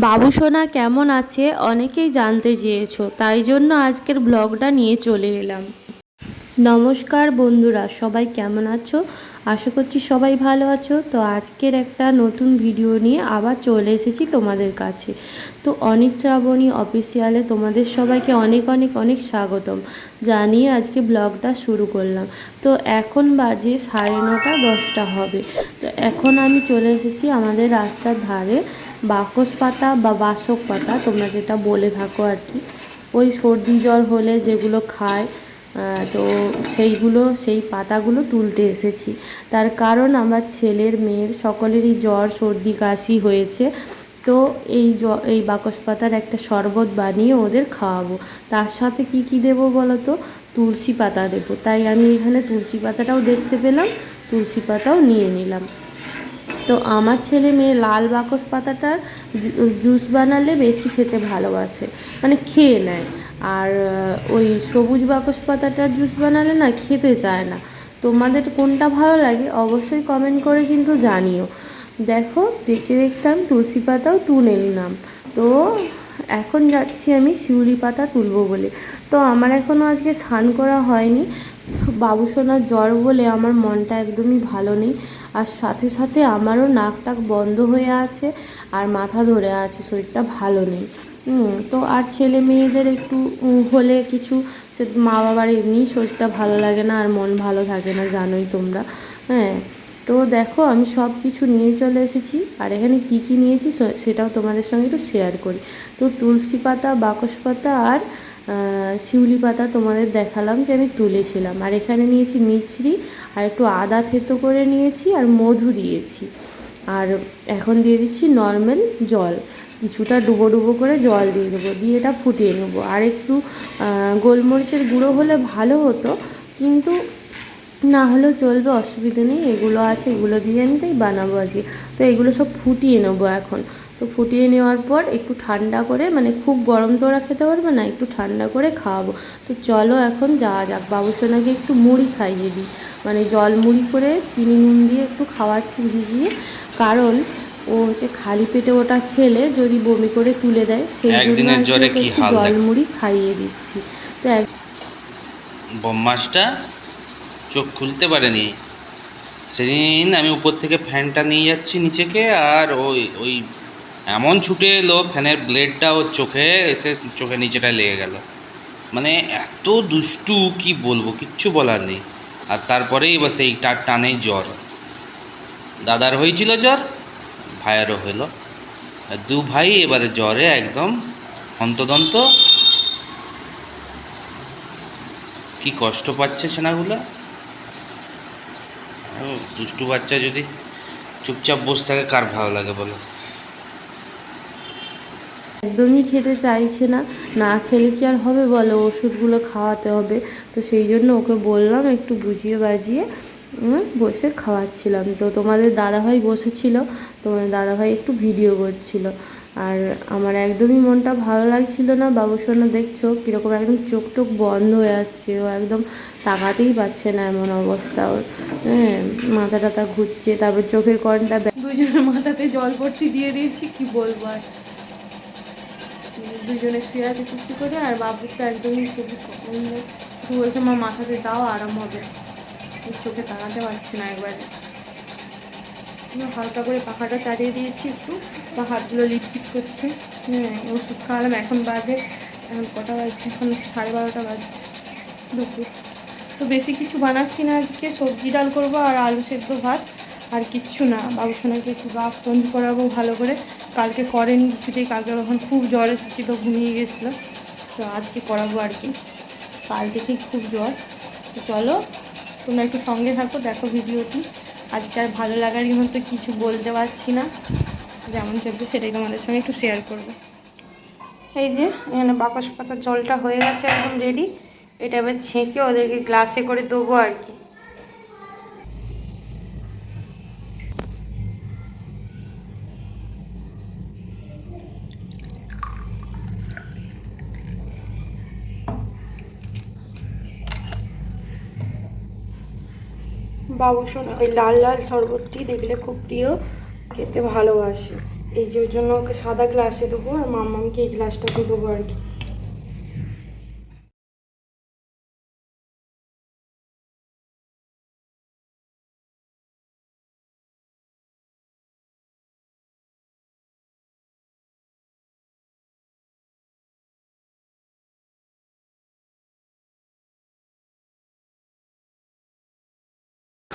বাবুসোনা কেমন আছে? অনেকেই জানতে চেয়েছো, তাই জন্য আজকের ব্লগটা নিয়ে চলে এলাম। নমস্কার বন্ধুরা, সবাই কেমন আছো? আশা করছি সবাই ভালো আছো। তো আজকের একটা নতুন ভিডিও নিয়ে আবার চলে এসেছি তোমাদের কাছে। তো অনিক শ্রাবণী অফিসিয়ালে তোমাদের সবাইকে অনেক অনেক অনেক স্বাগতম। জানিয়ে আজকে ব্লগটা শুরু করলাম। তো এখন বাজে সাড়ে নটা, দশটা হবে। তো এখন আমি চলে এসেছি আমাদের রাস্তার ধারে। বাকস পাতা বা বাসক পাতা, তোমরা যেটা বলে থাকো আর কি। ওই সর্দি জ্বর হলে যেগুলো খায় তো সেইগুলো, সেই পাতাগুলো তুলতে এসেছি। তার কারণ আমার ছেলের মেয়ের সকলেরই জ্বর, সর্দি, কাশি হয়েছে। তো এই জ, এই বাকস পাতার একটা শরবত বানিয়ে ওদের খাওয়াবো। তার সাথে কি কি দেবো বলো তো তুলসী পাতা দেবো। তাই আমি এখানে তুলসী পাতাটাও দেখতে পেলাম, তুলসী পাতাও নিয়ে নিলাম। তো আমার ছেলে মেয়ে লাল বাকস পাতাটার জুস বানালে বেশি খেতে ভালোবাসে মানে খেয়ে নেয়। আর ওই সবুজ বাকস পাতাটার জুস বানালে না খেতে চায় না। তোমাদের কোনটা ভালো লাগে অবশ্যই কমেন্ট করে কিন্তু জানিও। দেখো, দেখতে দেখতাম তুলসী পাতাও তুলে নিলাম। তো এখন যাচ্ছি আমি শিউলি পাতা তুলবো বলে। তো আমার এখনও আজকে স্নান করা হয়নি। বাবুসোনার জ্বর বলে আমার মনটা একদমই ভালো নেই। আর সাথে সাথে আমারও নাক টাক বন্ধ হয়ে আছে আর মাথা ধরে আছে, শরীরটা ভালো নেই। তো আর ছেলে মেয়েদের একটু হলে কিছু সে মা বাবার এমনি শরীরটা ভালো লাগে না আর মন ভালো থাকে না, জানোই তোমরা। হ্যাঁ তো দেখো আমি সব কিছু নিয়ে চলে এসেছি আর এখানে কি কি নিয়েছি সেটাও তোমাদের সঙ্গে একটু শেয়ার করি। তো তুলসী পাতা, বাকস পাতা আর শিউলি পাতা তোমাদের দেখালাম যে আমি তুলেছিলাম। আর এখানে নিয়েছি মিছরি, আর একটু আদা থেতো করে নিয়েছি আর মধু দিয়েছি। আর এখন দিয়ে দিচ্ছি নর্মাল জল। কিছুটা ডুবো ডুবো করে জল দিয়ে দেবো, দিয়ে এটা ফুটিয়ে নেব। আর একটু গোলমরিচের গুঁড়ো হলে ভালো হতো, কিন্তু না হলেও চলবে, অসুবিধা নেই। এগুলো আছে, এগুলো দিয়ে আমি তাই বানাবো আজকে। তো এগুলো সব ফুটিয়ে নেব এখন। তো ফুটিয়ে নেওয়ার পর একটু ঠান্ডা করে মানে খুব গরম তো ওরা খেতে পারবে না একটু ঠান্ডা করে খাওয়াবো। তো চলো এখন যাওয়া যাক। বাবুসোনাকে একটু মুড়ি খাইয়ে দিই মানে জল মুড়ি করে চিনি নুন দিয়ে একটু খাওয়াচ্ছি ভিজিয়ে। কারণ ও হচ্ছে খালি পেটে ওটা খেলে যদি বমি করে তুলে দেয় সেই জন্য জল মুড়ি খাইয়ে দিচ্ছি। তো এক বম্মাসটা চোখ খুলতে পারেনি। সেদিন আমি উপর থেকে ফ্যানটা নিয়ে যাচ্ছি নিচেকে আর ওই ওই এমন ছুটে এলো, ফ্যানের ব্লেডটা ওর চোখে এসে চোখে নিচেটা লেগে গেল। মানে এত দুষ্টু, কি বলব, কিচ্ছু বলার নেই। আর তারপরেই এবার সেই টার টানেই জ্বর। দাদার হয়েছিল জ্বর, ভাইয়েরও হলো। দু ভাই এবারে জ্বরে একদম হন্তদন্ত। কি কষ্ট পাচ্ছে সেনাগুলো? দুষ্টু বাচ্চা যদি চুপচাপ বসে থাকে, কার ভালো লাগে বলো? একদমই খেতে চাইছে না। না খেলে কি আর হবে বলো? ওষুধগুলো খাওয়াতে হবে। তো সেই জন্য ওকে বললাম একটু বুঝিয়ে বাজিয়ে বসে খাওয়াচ্ছিলাম। তো তোমাদের দাদাভাই বসেছিল তোমাদের দাদাভাই একটু ভিডিও করছিল। আর আমার একদমই মনটা ভালো লাগছিল না। বাবুসোনা দেখছ কীরকম একদম চোখ টোক বন্ধ হয়ে আসছে। ও একদম তাকাতেই পারছে না এমন অবস্থা ওর। হ্যাঁ মাথা টাথা ঘুরছে, তারপর চোখের কর্নটা দুজনের মাথাতে জল ভর্তি দিয়ে দিয়েছি, কি বলব আর। দুজনে শুয়ে আছে চুপটি করে, আর বাবুর তো একদমই খুবই শুধু বলছে আমার মাথাতে দাও, আরাম হবে। চোখে তাকাতে পারছে না একবারে। হালকা করে পাখাটা চালিয়ে দিয়েছি একটু, বা হাতগুলো লিটপিট করছে। হ্যাঁ ওষুধ খাওয়ালাম, এখন বাজে। এখন কটা বাজছে? এখন সাড়ে বারোটা বাজছে দুপুর। তো বেশি কিছু বানাচ্ছি না আজকে। সবজি ডাল করব আর আলু সেদ্ধ ভাত, আর কিচ্ছু না। বাবুসোনাকে একটু গা স্পঞ্জ করাবো ভালো করে। কালকে করেনি কিছুতেই কালকে তখন খুব জ্বর এসেছিল, ঘুমিয়ে গেছিল, তো আজকে করাবো আর কি। কাল থেকেই খুব জ্বর। তো চলো, তোমরা একটু সঙ্গে থাকো, দেখো ভিডিওটি। আজকে আর ভালো লাগার মতো কিছু বলতে পারছি না। যেমন চলছে সেটাই তোমাদের সঙ্গে একটু শেয়ার করব। এই যে, এখানে বাকস পাতার জলটা হয়ে গেছে, একদম রেডি এটা এবার ছেঁকে ওদেরকে গ্লাসে করে দেবো আর কি। বাবুসোনা ওই লাল লাল শরবতটি দেখলে খুব প্রিয়, খেতে ভালোবাসে। এই যে ওই জন্য ওকে সাদা গ্লাসে দেবো আর মামাকে এই গ্লাসটাতে দেবো আর কি।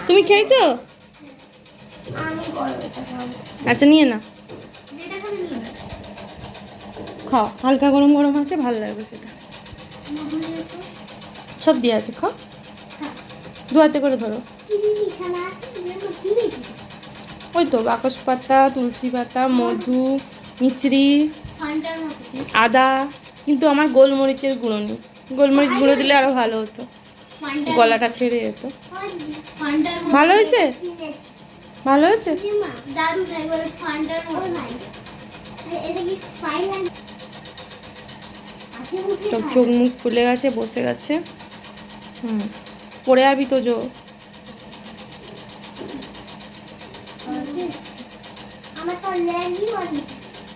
তুমি খেয়েছো? আচ্ছা নিয়ে না। খাও। হালকা গরম গরম আছে ভালো লাগবে খেতে। সব দিয়ে আছে খাও। হ্যাঁ। দু হাতে করে ধরো। ওই তো বাকস পাতা তুলসী পাতা মধু মিচড়ি? আদা। কিন্তু আমার গোলমরিচের গুঁড়ো নেই। গোলমরিচ গুঁড়ো দিলে আরও ভালো হতো। গলাটা ছেড়ে যেত ভালো হয়েছে? ভালো হয়েছে? চোখ চোখ মুখ খুলে গেছে বসে গেছে। হুম পড়ে যাবি তো জো।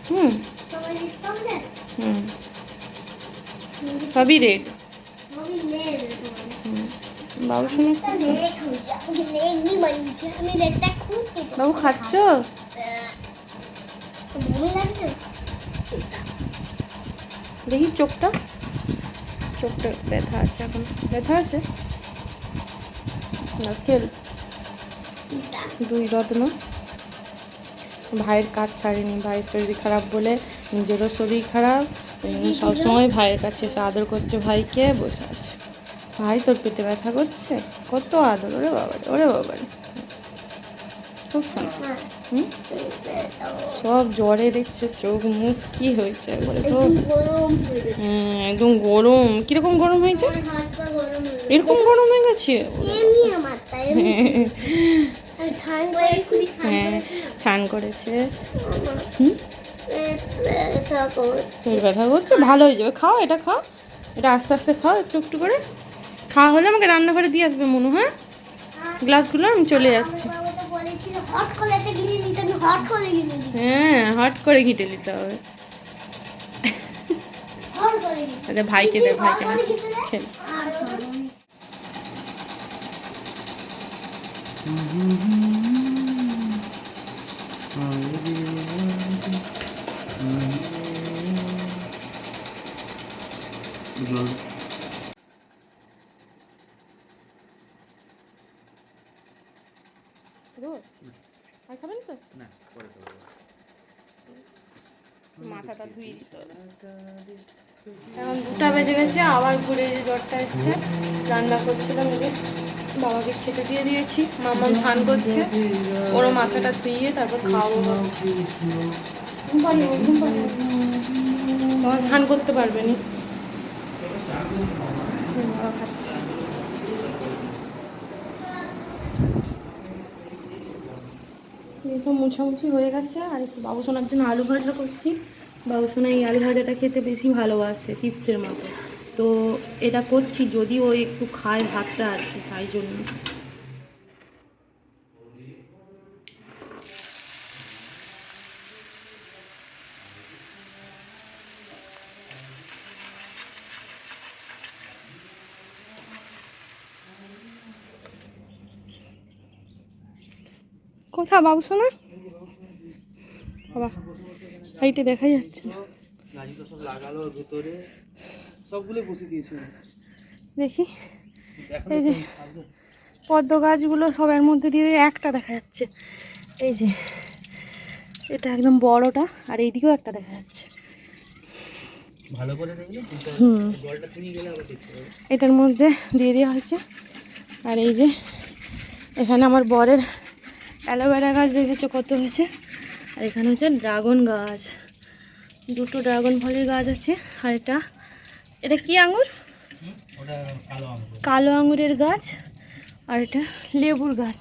হুম। হুম। সবই রেড বাবু শুনে বাবু খাচ্ছ? দেখি চোখটা। চোখটা ব্যথা আছে এখন। ব্যথা আছে? না খেল। দুই রত্ন। ভাইয়ের কাজ ছাড়েনি। ভাইয়ের শরীর খারাপ বলে নিজেরও শরীর খারাপ। সবসময় ভাইয়ের কাছে এসে আদর করছে ভাইকে বসে আছে। ভাই তোর পেটে ব্যথা করছে? কত আদর ওরে বাবারে ওরে বাবারে খুব সুন্দর। হুম? সব জ্বরে দেখছ চোখ মুখ কি হয়েছে একবারে তো হয়ে হুম, একদম গরম। কীরকম গরম হয়েছে? হয়ে এরকম গরম হয়ে গেছে? হ্যাঁ করেছি। স্নান হুম? ব্যথা করছে। ভালো হয়ে যাবে খাও এটা খাও। এটা আস্তে আস্তে খাও একটু একটু করে। খাওয়া হলে আমাকে রান্নাঘরে দিয়ে আসবে মনু হ্যাঁ? গ্লাসগুলো আমি চলে যাচ্ছি। হ্যাঁ হট করে ঘিটে নিতে হবে। আচ্ছা ভাইকে দে ভাইকে খেল। আর ওটা জল আর খাবেন তো না পরে খাব। মাথাটা ধুয়ে দিতে হবে এখন দুটা বেজে গেছে আবার ঘুরে যে জ্বরটা এসছে, রান্না করছিলাম যে বাবাকে খেতে দিয়ে দিয়েছি, মামা স্নান করছে, ওরও মাথাটা ধুইয়ে তারপর খাওয়াবো। তখন স্নান করতে পারবে নি। এইসব মুছামুছি হয়ে গেছে, আর একটু বাবু সোনার জন্য আলু ভাজা করছি। বাবু সোনা এই আলু ভাজাটা খেতে বেশি ভালোবাসে টিপসের মতো। তো এটা করছি যদি ও একটু খায় ভাতটা আর কি তাই জন্য। কোথা বাবু সোনা? বাবা হাইটে দেখা যাচ্ছে না। তো সব লাগালো ভেতরে। সবগুলো বসে দিয়েছে দেখি। এই যে পদ্ম গাছগুলো সবার মধ্যে দিয়ে একটা দেখা যাচ্ছে। এই যে এটা একদম বড়টা আর এইদিকেও একটা দেখা যাচ্ছে। ভালো করে হুম। এটার মধ্যে দিয়ে দেওয়া হয়েছে। আর এই যে এখানে আমার বরের অ্যালোভেরা গাছ দেখেছ কত হয়েছে? আর এখানে হচ্ছে ড্রাগন গাছ। দুটো ড্রাগন ফলের গাছ আছে আর এটা এটা কি আঙুর? কালো আঙুরের গাছ আর এটা লেবুর গাছ।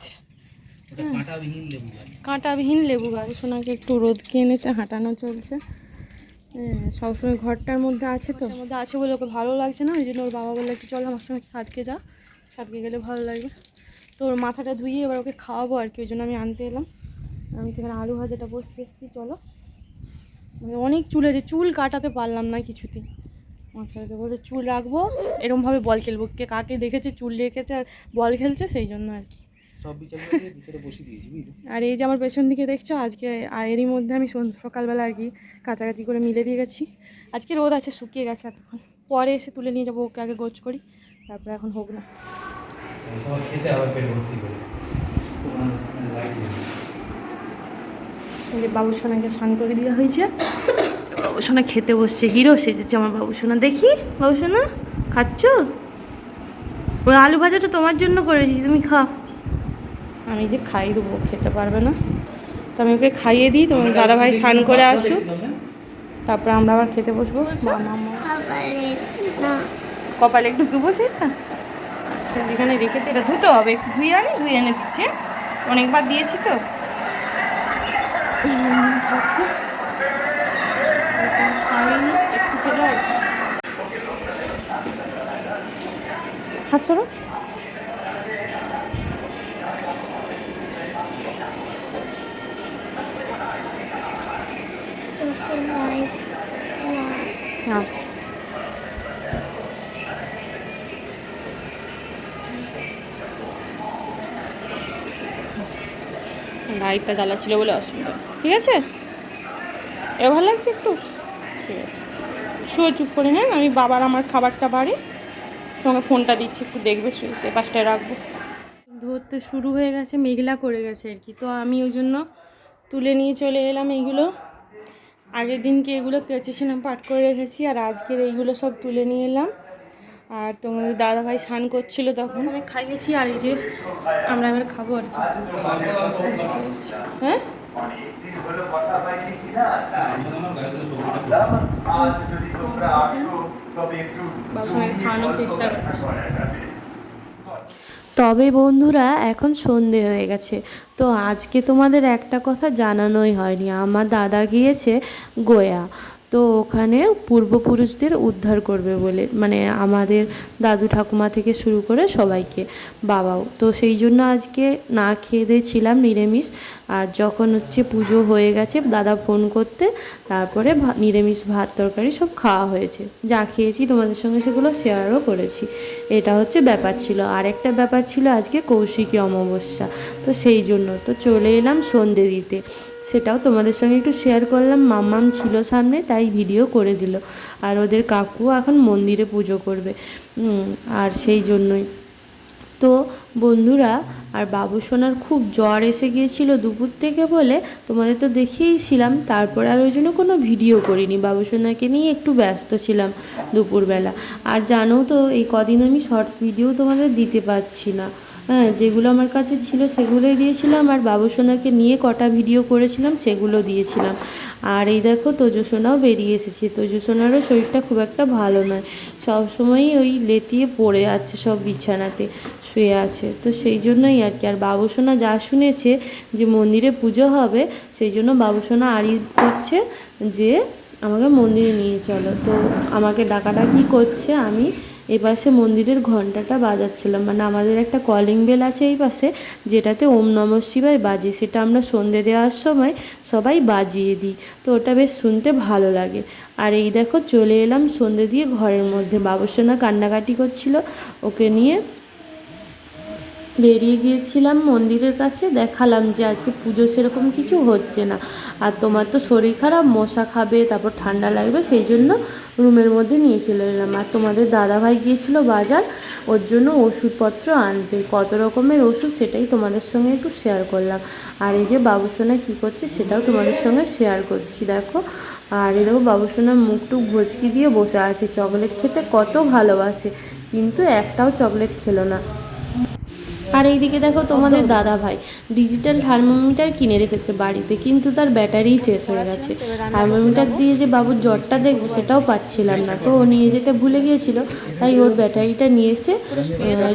কাঁটাবিহীন লেবু গাছ। সোনাকে একটু রোদকে এনেছে হাঁটানো চলছে। হ্যাঁ, সবসময় ঘরটার মধ্যে আছে তো। মধ্যে আছে বলে ওকে ভালো লাগছে না ওই জন্য ওর বাবা বলল একটু চল আমার সঙ্গে ছাদকে যা ছাদকে গেলে ভালো লাগবে। তো ওর মাথাটা ধুইয়ে এবার ওকে খাওয়াবো আর কি ওই জন্য আমি আনতে এলাম। আমি সেখানে আলু ভাজাটা বসতে এসেছি চলো। মানে অনেক চুল আছে চুল কাটাতে পারলাম না কিছুতেই। মাথাতে বলতে চুল রাখব। এরমভাবে বল খেলব। কে কাকে দেখেছে চুল রেখেছে আর বল খেলছে সেই জন্য আর কি। আর এই যে আমার পেছন দিকে দেখছ আজকে এরই মধ্যে আমি সন- সকালবেলা আর কি কাছাকাছি করে মিলে দিয়ে গেছি। আজকে রোদ আছে শুকিয়ে গেছে এতক্ষণ। পরে এসে তুলে নিয়ে যাব ওকে আগে গোছ করি তারপরে এখন হোক না। সবার খেতে আবার পেট ভর্তি করে। এই যে বাবু সোনাকে স্নান করে দেওয়া হয়েছে। বাবু সোনা খেতে বসছে। হিরো সেজেছে আমার বাবুসোনা। দেখি বাবুসোনা খাচ্ছ? ওই আলু ভাজাটা তোমার জন্য করেছি তুমি খাও। আমি যে খাইয়ে দেবো খেতে পারবে না। তো আমি ওকে খাইয়ে দিই তোমার দাদা ভাই স্নান করে আসুক। তারপরে আমরা আবার খেতে বসবো। কপালে কপালে একটু ধুবো সেটা? আচ্ছা যেখানে রেখেছে এটা ধুতে হবে। একটু ধুয়ে আনি ধুয়ে এনে দিচ্ছে। অনেকবার দিয়েছি তো উম, খাচ্ছে খাইনি, একটু খেলো আর কি। হাত হ্যাঁ। লাইটটা জ্বালা ছিল বলে অসুবিধা। ঠিক আছে? এ ভালো লাগছে একটু? ঠিক আছে। শুয়ে চুপ করে নেন আমি বাবার আমার খাবারটা বাড়ি। তোমাকে ফোনটা দিচ্ছি, একটু দেখবে সে পাশটায় রাখব। ধরতে শুরু হয়ে গেছে, মেঘলা করে গেছে আর কি। তো আমি ওই জন্য তুলে নিয়ে চলে এলাম এইগুলো আগের দিনকে এগুলো কেচেছিলাম পাট করে রেখেছি, আর আজকের এইগুলো সব তুলে নিয়ে এলাম। আর তোমাদের দাদাভাই স্নান করছিল তখন। আমি খাইয়েছি, আর এই যে আমরা এবার খাব আর কি। হ্যাঁ? অনেকদিন হলো কথা হয়নি কি আজ যদি তোমরা আসো তবে একটু খাওয়ানোর চেষ্টা করা যাবে। তবে বন্ধুরা এখন সন্ধে হয়ে গেছে। তো আজকে তোমাদের একটা কথা জানানোই হয়নি। আমার দাদা গিয়েছে গোয়া। তো ওখানে পূর্বপুরুষদের উদ্ধার করবে বলে মানে আমাদের দাদু ঠাকুমা থেকে শুরু করে সবাইকে, বাবাও। তো সেই জন্য আজকে না খেয়ে দিয়ে ছিলাম নিরামিষ। আর যখন হচ্ছে পুজো হয়ে গেছে, দাদা ফোন করতে, তারপরে নিরামিষ ভাত তরকারি সব খাওয়া হয়েছে। যা খেয়েছি তোমাদের সঙ্গে সেগুলো শেয়ারও করেছি। এটা হচ্ছে ব্যাপার ছিল। আর একটা ব্যাপার ছিল আজকে কৌশিকী অমাবস্যা। তো সেই জন্য তো চলে এলাম সন্ধে দিতে। সেটাও তোমাদের সঙ্গে একটু শেয়ার করলাম। মামাম ছিল সামনে, তাই ভিডিও করে দিল। আর ওদের কাকু এখন মন্দিরে পুজো করবে। আর সেই জন্যই। তো বন্ধুরা, আর বাবু সোনার খুব জ্বর এসে গিয়েছিল দুপুর থেকে বলে তোমাদের তো দেখিয়েছিলাম। তারপর আর ওই জন্য কোনো ভিডিও করিনি। বাবু সোনাকে নিয়ে একটু ব্যস্ত ছিলাম দুপুরবেলা। আর জানো তো, এই কদিন আমি শর্টস ভিডিও তোমাদের দিতে পারছি না। হ্যাঁ যেগুলো আমার কাছে ছিল সেগুলোই দিয়েছিলাম আর বাবুসোনাকে নিয়ে কটা ভিডিও করেছিলাম সেগুলো দিয়েছিলাম। আর এই দেখো তোজো সোনাও বেরিয়ে এসেছে। তোজো সোনারও শরীরটা খুব একটা ভালো নয়। সব সময়ই ওই লেতিয়ে পড়ে আছে সব বিছানাতে, শুয়ে আছে। তো সেই জন্যই আর কি। আর বাবুসোনা যা শুনেছে যে মন্দিরে পুজো হবে, সেই জন্য বাবুসোনা আড়ি করছে যে আমাকে মন্দিরে নিয়ে চলো। তো আমাকে ডাকাডাকি করছে, আমি এই পাশে মন্দিরের ঘন্টাটা বাজাচ্ছিলাম। মানে আমাদের একটা কলিং বেল আছে এই পাশে, যেটাতে ওম নম শিবায় বাজে সেটা আমরা সন্ধে দেওয়ার সময় সবাই বাজিয়ে দিই। তো ওটা বেশ শুনতে ভালো লাগে। আর এই দেখো, চলে এলাম সন্ধে দিয়ে ঘরের মধ্যে। বাবুসোনা কান্নাকাটি করছিল, ওকে নিয়ে বেরিয়ে গিয়েছিলাম মন্দিরের কাছে, দেখালাম যে আজকে পুজো সেরকম কিছু হচ্ছে না। আর তোমার তো শরীর খারাপ, মশা খাবে, তারপর ঠান্ডা লাগবে, সেই জন্য রুমের মধ্যে নিয়ে চলে এলাম। আর তোমাদের দাদাভাই গিয়েছিল বাজার, ওর জন্য ওষুধপত্র আনতে। কত রকমের ওষুধ সেটাই তোমাদের সঙ্গে একটু শেয়ার করলাম। আর এই যে বাবুসোনা কী করছে সেটাও তোমাদের সঙ্গে শেয়ার করছি, দেখো। আর দেখো বাবুসোনার মুখটুক ভচকি দিয়ে বসে আছে, চকলেট খেতে কত ভালোবাসে। কিন্তু একটাও চকলেট খেলো না। আর এইদিকে দেখো তোমাদের দাদা ভাই ডিজিটাল থার্মোমিটার কিনে রেখেছে বাড়িতে কিন্তু তার ব্যাটারি শেষ হয়ে গেছে। থার্মোমিটার দিয়ে যে বাবুর জ্বরটা দেখব সেটাও পাচ্ছিলাম না। তো ও নিয়ে যেতে ভুলে গিয়েছিল তাই ওর ব্যাটারিটা নিয়ে এসে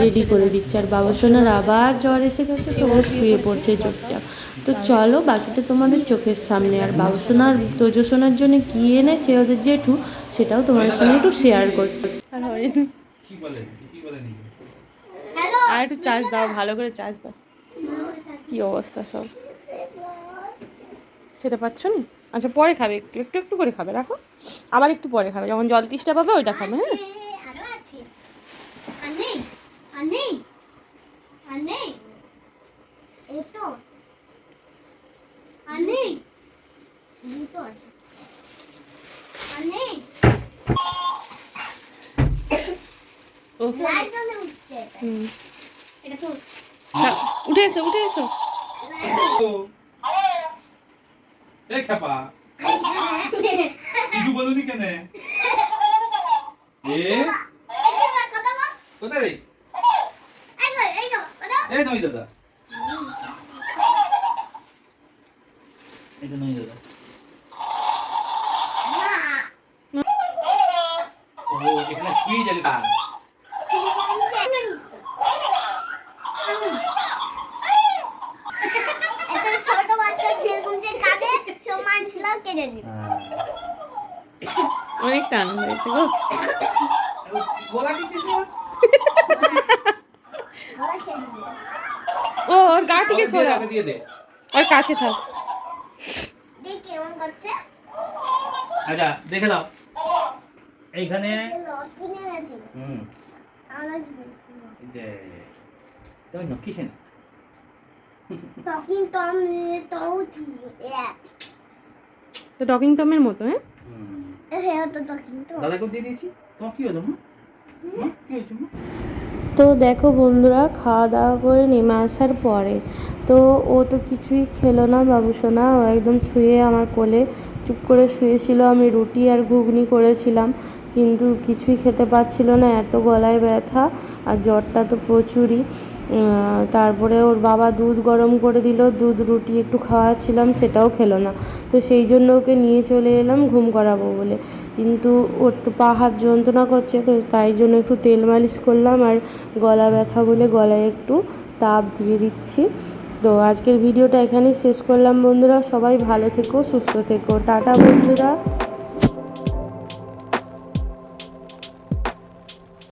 রেডি করে দিচ্ছে। আর বাবু সোনার আবার জ্বর এসে গেছে তো ও শুয়ে পড়ছে চুপচাপ। তো চলো বাকিটা তোমাদের চোখের সামনে। আর বাবু সোনার তোজো সোনার জন্য কী এনেছে ওদের জেঠু সেটাও তোমাদের সঙ্গে একটু শেয়ার করছি। কি বলে কি বলে আর একটু চার্জ দাও ভালো করে চার্জ দাও। কি অবস্থা সব? খেতে পাচ্ছ না? আচ্ছা পরে খাবে একটু একটু একটু করে খাবে রাখো। আবার একটু পরে খাবে যখন জল তিষ্টা পাবে ওইটা খাবে হ্যাঁ। হুম। উঠে এসো উঠে এসো। এই খেপা। কিছু বলনি কেন? এ? কোথায় রে? এই গো এই গো কথা এই নই দাদা। এটা নই দাদা। ও এখানে ফ্রিজ আছে একটা ছোট বাচ্চা যেরকম যে কাঁদে সমান ছিল কেটে দিল অনেকটা হয়েছে গো। ও ওর গা থেকে সরা ওর কাছে থাক। আচ্ছা দেখে দাও এইখানে হুম। তুমি তখন টম তো টকিং টমের মতো হ্যাঁ? হ্যাঁ তো তখন তো দাদাকে দিয়ে দিয়েছি। তোমার কি হলো মা? মা, কি হয়েছে মা? তো দেখো বন্ধুরা খাওয়া দাওয়া করে নেমে আসার পরে তো ও তো কিছুই খেলো না বাবুসোনা ও একদম শুয়ে আমার কোলে চুপ করে শুয়েছিল আমি রুটি আর ঘুগনি করেছিলাম। কিন্তু কিছুই খেতে পাচ্ছিল না, এত গলায় ব্যথা আর জ্বরটা তো প্রচুরই। তারপরে ওর বাবা দুধ গরম করে দিল, দুধ রুটি একটু খাওয়াচ্ছিলাম, সেটাও খেলো না। তো সেই জন্য ওকে নিয়ে চলে এলাম ঘুম করাবো বলে। কিন্তু ওর তো পা হাত যন্ত্রণা করছে, তো তাই জন্য একটু তেল মালিশ করলাম আর গলা ব্যথা বলে গলায় একটু তাপ দিয়ে দিচ্ছি। তো আজকের ভিডিওটা এখানেই শেষ করলাম বন্ধুরা, সবাই ভালো থেকো, সুস্থ থেকো। টাটা বন্ধুরা।